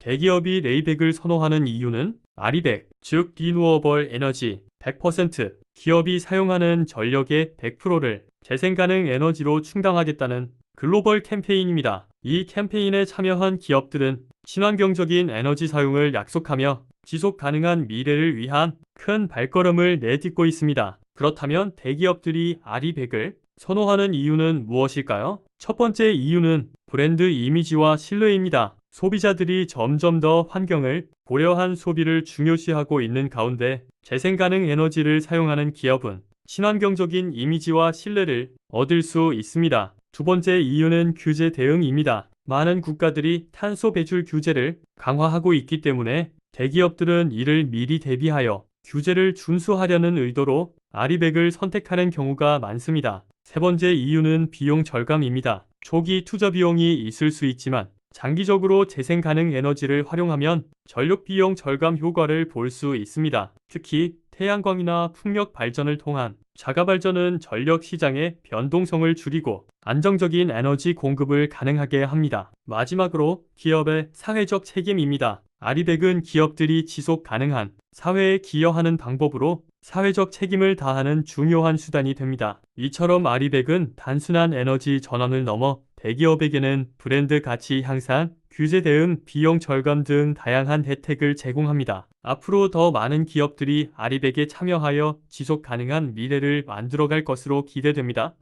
대기업이 레이백을 선호하는 이유는 아리백, 즉 리누어벌 에너지 100%, 기업이 사용하는 전력의 100%를 재생가능 에너지로 충당하겠다는 글로벌 캠페인입니다. 이 캠페인에 참여한 기업들은 친환경적인 에너지 사용을 약속하며 지속 가능한 미래를 위한 큰 발걸음을 내딛고 있습니다. 그렇다면 대기업들이 아리백을 선호하는 이유는 무엇일까요? 첫 번째 이유는 브랜드 이미지와 신뢰입니다. 소비자들이 점점 더 환경을 고려한 소비를 중요시하고 있는 가운데 재생가능 에너지를 사용하는 기업은 친환경적인 이미지와 신뢰를 얻을 수 있습니다. 두 번째 이유는 규제 대응입니다. 많은 국가들이 탄소 배출 규제를 강화하고 있기 때문에 대기업들은 이를 미리 대비하여 규제를 준수하려는 의도로 아리백을 선택하는 경우가 많습니다. 세 번째 이유는 비용 절감입니다. 초기 투자 비용이 있을 수 있지만 장기적으로 재생 가능 에너지를 활용하면 전력 비용 절감 효과를 볼 수 있습니다. 특히 태양광이나 풍력 발전을 통한 자가 발전은 전력 시장의 변동성을 줄이고 안정적인 에너지 공급을 가능하게 합니다. 마지막으로 기업의 사회적 책임입니다. 아리백은 기업들이 지속 가능한 사회에 기여하는 방법으로 사회적 책임을 다하는 중요한 수단이 됩니다. 이처럼 아리백은 단순한 에너지 전환을 넘어 대기업에게는 브랜드 가치 향상, 규제 대응, 비용 절감 등 다양한 혜택을 제공합니다. 앞으로 더 많은 기업들이 아리백에 참여하여 지속 가능한 미래를 만들어갈 것으로 기대됩니다.